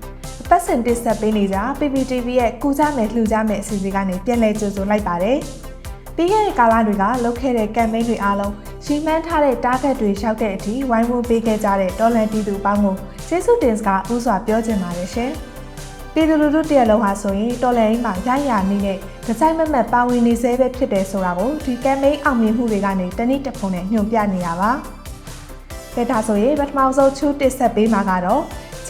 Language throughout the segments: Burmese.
အ ပတ်စဉ်တစ်ဆက်ပေးနေကြ PPTV ရဲ့ကူကြမယ်လှူကြမယ်အစီအစဉ်ကနေပြန်လည်ကြိုဆိုလိုက်ပါတယ်ပြီးခဲ့တဲ့ကာလတွေကလုပ်ခဲ့တဲ့ campaign တွေအားလုံးရှင်းမှန်းထားတဲ့ target တွေရောက်တဲ့အထိဝိုင်းဝန်းပေးခဲ့ကြတဲ့တော်လန်ပြည်သူပေါင်းကိုကျေးဇူးတင်စကားဥစွာပြောချင်ပါတယ်ရှင်ပြည်သူလူထုတရက်လုံးဟာဆိုရင်တော်လန်ရေးမှာရရနေနဲ့ဒီဇိုင်းမမတ်ပါဝင်နေစေပဲဖြစ်တယ်ဆိုတာကိုဒီ campaign အောင်မြင်မှုတွေကနေတနည်းတစ်ဖုံနဲ့ညွှန်ပြနေရပါကဲဒါဆိုရင်ပထမဆုံးချူတစ်ဆက်ပေးမှာကတော့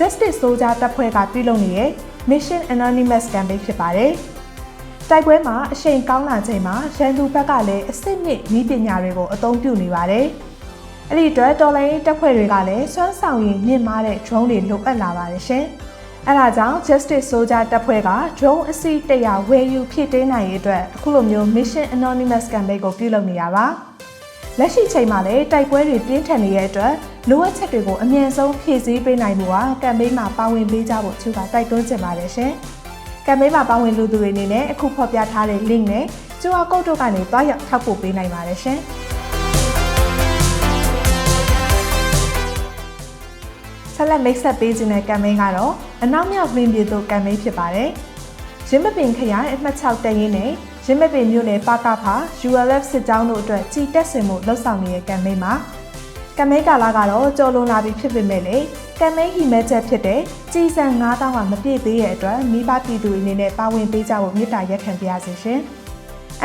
Justice Soldier တပ်ဖွဲ့ကပြုလုပ်နေတဲ့ Mission Anonymous Campaign ဖြစ်ပါတယ်။တိုက်ပွဲမှာအရှိန်ကောင်းလာချိန်မှာရန်သူဘက်ကလည်းအစစ်မြစ်ဤပညာတွေကိုအသုံးပြုနေပါတယ်။အဲ့ဒီအတွက်တော်လိုင်းတပ်ဖွဲ့တွေကလည်းစွမ်းဆောင်ရည်မြင့်မားတဲ့ drone တွေလိုအပ်လာပါတယ်ရှင်။အဲဒါကြောင့် Justice Soldier တပ်ဖွဲ့က drone အစီ100ဝယ်ယူဖြစ်တင်းနိုင်ရေးအတွက်အခုလိုမျိုး Mission Anonymous Campaign ကိုပြုလုပ်နေရပါ။ လက်ရှိချိန်မှာလည်းတိုက်ပွဲတွေပြင်းထန်နေတဲ့အတွက်လိုအပ်ချက်တွေကိုအမြန်ဆုံးဖြည့်ဆည်းပေးနိုင်မှုဟာကမ်ပိန်းမှာပါဝင်ပေးကြဖို့သူကတိုက်တွန်းချင်ပါတယ်ရှင်။ကမ်ပိန်းမှာပါဝင်လူသူတွေအနေနဲ့အခုဖော်ပြထားတဲ့ link နဲ့ကျူအာကုတ်တို့ကနေတွားရောက်ထောက်ပို့ပေးနိုင်ပါတယ်ရှင်။ဆက်လက်မိတ်ဆက်ပေးခြင်းတဲ့ကမ်ပိန်းကတော့အနောက်မြောက်လင်းပြည်သို့ကမ်ပိန်းဖြစ်ပါတယ်။ရင်းမပင်ခရိုင်အမှတ်6တရင်နဲ့ ရင်းမပင်မြို့နယ်ပါကဖာ ULF စစ်ကြောင်းတို့အတွက်ကြီးတက်ဆင်မှုလှုပ်ဆောင်နေတဲ့ကမ်ပိန်းမှာကမ်မိတ်ကာလာကတော့ကြော်လွန်လာပြီဖြစ်ပေမဲ့လေကမ်မိတ်ဟီမဲချက်ဖြစ်တဲ့ကြီးစံ9000ကမပြည့်သေးတဲ့အတွက်မိဘပြည်သူအနေနဲ့ပါဝင်ပေးကြဖို့မြစ်တာရက်ခံပြရစီရှင်။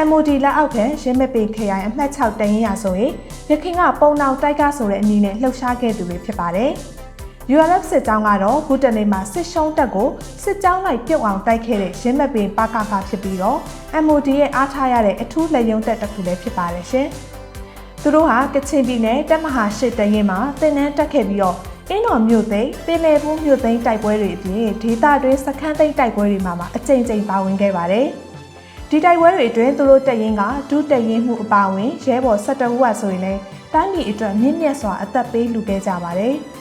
MOD လက်အောက်ခံရင်းမပင်ခရိုင်အမှတ်6တရင်ရဆိုရင်ရခင်ကပုံနောင်တိုက်ကားဆိုတဲ့အမည်နဲ့လှုပ်ရှားခဲ့သူတွေဖြစ်ပါတယ်။ ULF စစ်ကြောင်းကတော့ဂုတနေမှာစစ်ရှုံးတက်ကိုစစ်ကြောင်းလိုက်ပြုတ်အောင်တိုက်ခဲ့တဲ့ရင်းမပင်ပါကဖာဖြစ်ပြီးတော့ MOD ရဲ့အားထားရတဲ့အထူးလက်ယုံတက်တစ်ခုလည်းဖြစ်ပါတယ်ရှင်။သူတို့ဟာကချင်ပြည်နယ်တက်မဟာရှစ်တရင်မှာတင်နန်းတက်ခဲ့ပြီးတော့အင်းတော်မြို့သိမ်းပင်လယ်ဘူးမြို့သိမ်းတိုက်ပွဲတွေအပြင်ဒေသတွင်းစခန်းသိမ်းတိုက်ပွဲတွေမှာမှအကြိမ်ကြိမ်ပါဝင်ခဲ့ပါတယ်။ဒီတိုက်ပွဲတွေအတွင်းသူတို့တက်ရင်ကဒုတက်ရင်မှုအပါအဝင်ရဲဘော်12ဦးဟာဆိုရင်လည်းတိုင်းပြည်အတွက်မြင့်မြတ်စွာအသက်ပေးလူခဲ့ကြပါတယ်။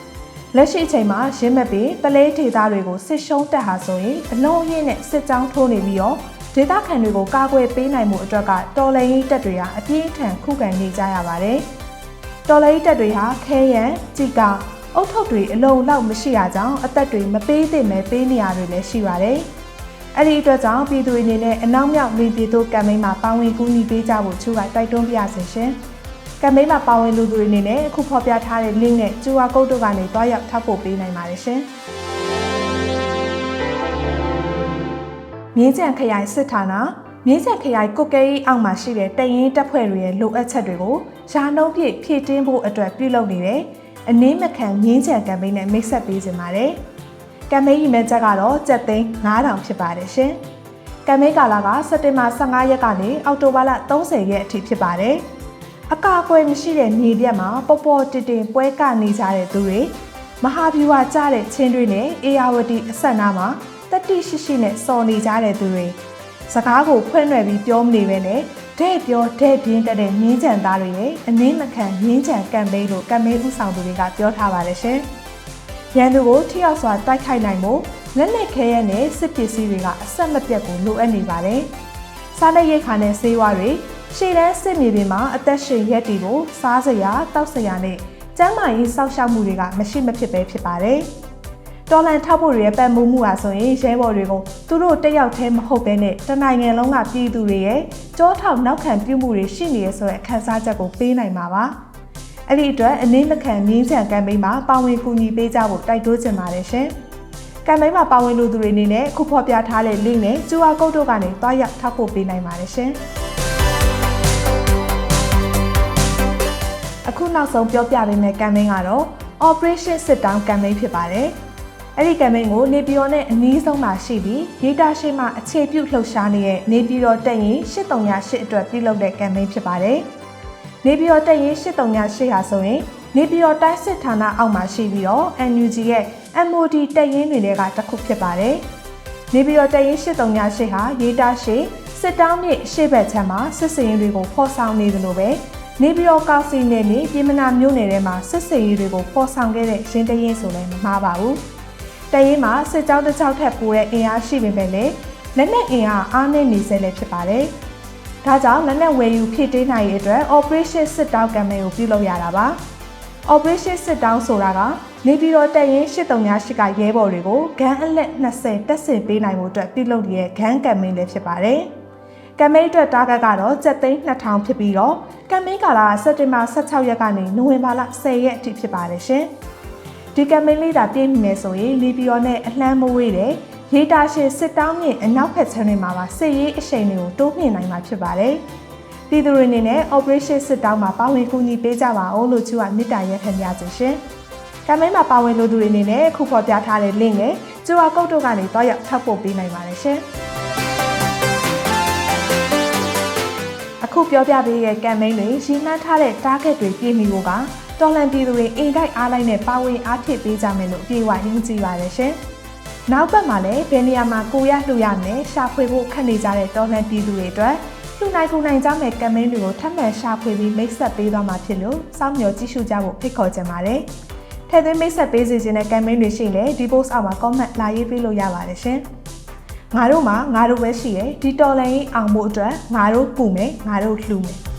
လက်ရှိအချိန်မှာရင်းမပင်ပလဲဒေသတွေကိုစစ်ရှုံးတက်ဟာဆိုရင်အလုံးအရင်းနဲ့စစ်ကြောင်းထိုးနေပြီးတော့ဒေသခံတွေကိုကာကွယ်ပေးနိုင်မှုအတွက်ကတော်လှန်ရေးတပ်တွေဟာအပြင်းထန်ခုခံနေကြရပါတယ်။တော်လှန်ရေးတပ်တွေဟာခဲရန်၊ជីကအုတ်ထုတ်တွေအလုံးလောက်မရှိရကြောင်းအသက်တွေမပေးသင့်ပဲပေးနေရတွေလည်းရှိပါတယ်။အဲ့ဒီအတွက်ကြောင့်ပြည်သူတွေအနေနဲ့အနောက်မြောက်လူပြည်သူကမ်ပိန်းမှာပါဝင်ကူညီပေးကြဖို့သူကတိုက်တွန်းပြစေရှင်။ ကမ်ပိန်းမှာပါဝင်လူသူတွေအနေနဲ့အခုဖော်ပြထားတဲ့ link နဲ့ QR code တို့ကနေတွားရောက်ထောက်ပို့ပေးနိုင်ပါတယ်ရှင်။မြင်းကြံခရိုင်စစ်ဌာနမြင်းကြံခရိုင်ကုတ်ကဲကြီးအောက်မှာရှိတဲ့တရင်တပ်ဖွဲ့တွေရဲ့လိုအပ်ချက်တွေကိုရှားနှုံးပြည့်ဖြည့်တင်းဖို့အတွက်ပြုလုပ်နေတဲ့အနည်းမခံမြင်းကြံကမ်ပိန်းနဲ့မိတ်ဆက်ပေးခြင်းပါတယ်။ကမ်ပိန်းရီမဲချက်ကတော့ကြက်သိန်း9000ဖြစ်ပါတယ်ရှင်။ကမ်ပိန်းကာလာကစက်တင်ဘာ15ရက်ကနေအောက်တိုဘာလ30ရက်အထိဖြစ်ပါတယ်။ အကာအကွယ်မရှိတဲ့မြေပြတ်မှာပေါ်ပေါ်တင်တင်ပွဲကနေကြတဲ့သူတွေမဟာဗျူဟာကျတဲ့ချင်းတွေနဲ့အေယာဝတီအဆက်နာမှာတတိရှိရှိနဲ့စော်နေကြတဲ့သူတွေစကားကိုဖွင့်ရွယ်ပြီးပြောမနေပဲနဲ့တဲ့ပြောတဲ့ပြင်းတက်တဲ့မြင်းကြံသားတွေရဲ့အနည်းမခံမြင်းကြံကမ်ပိန်းလို့ကမ်ပိန်းဥဆောင်သူတွေကပြောထားပါတယ်ရှင်။ရန်သူကိုထိရောက်စွာတိုက်ခိုက်နိုင်ဖို့လက်လက်ခဲရဲနဲ့စစ်ပစ္စည်းတွေကအဆက်မပြတ်ကိုလိုအပ်နေပါတယ်။စားလက်ရိတ်ခါနဲ့ဆေးဝါးတွေ ရှေ့တန်းစစ်မြေပြင်မှာအသက်ရှင်ရက်တီကိုစားစရာတောက်စရာနဲ့ကျန်းမာရေးစောင့်ရှောက်မှုတွေကမရှိမဖြစ်ပဲဖြစ်ပါတယ်။တော်လန်ထောက်ဖို့တွေရဲ့ပတ်မှုမှုဟာဆိုရင်ရဲဘော်တွေကိုသူတို့တက်ရောက်သေးမဟုတ်ဘဲနဲ့တနိုင်ငံလုံးကပြည်သူတွေရဲ့ကြောထောက်နောက်ခံပြုမှုတွေရှိနေရဆိုတဲ့ခန်းစားချက်ကိုပေးနိုင်မှာပါ။အဲ့ဒီအတွက်အနည်းမခံမြင်းချံကမ်ပိန်းမှာပါဝင်ကူညီပေးကြဖို့တိုက်တွန်းချင်ပါတယ်ရှင်။ကမ်ပိန်းမှာပါဝင်လူသူတွေအနေနဲ့ခုဖော်ပြထားတဲ့ link နဲ့ QR code တို့ကနေတွားရောက်ထောက်ပို့ပေးနိုင်ပါတယ်ရှင်။ အခုနောက်ဆုံးပြောပြပေးမယ့်ကမ်ပိန်းကတော့ Operation Sit Down campaign ဖြစ်ပါတယ်။အဲ့ဒီကမ်ပိန်းကိုနေပြည်တော်နဲ့အနီးဆုံးမှာရှိပြီးဒေတာရှိမှအခြေပြုလှုပ်ရှားနေတဲ့နေပြည်တော်တက်ရင်8308အတွက်ပြုလုပ်တဲ့ကမ်ပိန်းဖြစ်ပါတယ်။နေပြည်တော်တက်ရင်8308ဟာဆိုရင်နေပြည်တော်တိုင်းစစ်ဌာနအောက်မှာရှိပြီးတော့ NUG ရဲ့ MOD တပ်ရင်းတွေထဲကတစ်ခုဖြစ်ပါတယ်။နေပြည်တော်တပ်ရင်း8388ဟာရေးတာရှိစစ်တောင်းမြစ်ရှေ့ဘက်ခြမ်းမှာစစ်စင်ရေးတွေကိုဖော်ဆောင်နေသလိုပဲ နေပြည်တော်ကောင်စီနယ်မြေပြည်မနာမြို့နယ်ထဲမှာစစ်စင်ရေးတွေကိုဖော်ဆောင်ခဲ့တဲ့ရင်းတရင်ဆိုလည်းမမှားပါဘူး။တပ်ရင်းမှာစစ်ကြောင်းတစ်ကြောက်ထက်ပိုတဲ့အင်အားရှိပေမဲ့လည်းလက်နက်အင်အားအားနည်းနေစေလည်းဖြစ်ပါတယ်။ဒါကြောင့်လက်နက်ဝယ်ယူဖြည့်တင်းနိုင်ရေးအတွက် Operation စစ်တောင်းကမ်ပိန်းကိုပြုလုပ်ရတာပါ။ Operation စစ်တောင်းဆိုတာကနေပြည်တော်တပ်ရင်း8388ကရဲဘော်တွေကိုဂန်းအလက်20တက်ဆင်ပေးနိုင်မှုအတွက်ပြုလုပ်နေတဲ့ဂန်းကမ်ပိန်းလည်းဖြစ်ပါတယ်။ ကမ်ပိန်းအတွက်တာဂက်ကတော့7သိန်း2000ဖြစ်ပြီးတော့ကမ်ပိန်းကာလကစက်တင်ဘာ16ရက်ကနေနိုဝင်ဘာလ10ရက်အထိဖြစ်ပါတယ်ရှင်။ဒီကမ်ပိန်းလေးသာပြည့်မီမယ်ဆိုရင်လီဘီယောနဲ့အလှမ်းမဝေးတဲ့ရေတာရှင်စစ်တောင်းမြင့်အနောက်ဘက်ခြမ်းတွေမှာပါစစ်ရေးအရှိန်တွေကိုတိုးမြှင့်နိုင်မှာဖြစ်ပါတယ်။ပြည်သူတွေအနေနဲ့ Operation စစ်တောင်းမှာပါဝင်ကူညီပေးကြပါအောင်လို့သူကမြစ်တာရက်ခံကြခြင်းရှင်။ကမ်ပိန်းမှာပါဝင်လို့သူတွေအနေနဲ့ခုဖော်ပြထားတဲ့ link နဲ့ကျူအာကုတ်တို့ကနေတော့ရောက်ထောက်ပို့ပေးနိုင်ပါတယ်ရှင်။ ခုပြောပြပေးတဲ့ကမ်ပိန်းတွေရည်မှန်းထားတဲ့ target တွေပြည့်မီဖို့ကတော်လန်ပြည်သူတွေအိမ်တိုက်အားလိုက်နဲ့ပါဝင်အားဖြည့်ပေးကြမယ်လို့အပြေအဝယုံကြည်ပါတယ်ရှင်။နောက်ပတ်မှာလည်းဘယ်နေရာမှာကိုရလှူရမယ်ရှာဖွေဖို့ခက်နေကြတဲ့တော်လန်ပြည်သူတွေအတွက်လှူနိုင်ကူနိုင်ကြမဲ့ကမ်ပိန်းတွေကိုထပ်မံရှာဖွေပြီးမိတ်ဆက်ပေးသွားမှာဖြစ်လို့စောင့်မျှော်ကြည့်ရှုကြဖို့ဖိတ်ခေါ်ချင်ပါတယ်။ထည့်သွင်းမိတ်ဆက်ပေးစီခြင်းတဲ့ကမ်ပိန်းတွေရှိရင်လည်းဒီ post အောက်မှာ comment လာရေးပေးလို့ရပါတယ်ရှင်။ ငါတို့မှာငါတို့ပဲရှိရယ်ဒီတော်လန်ရေးအောင်ဖို့အတွက်ငါတို့ပူမယ်ငါတို့လှူမယ်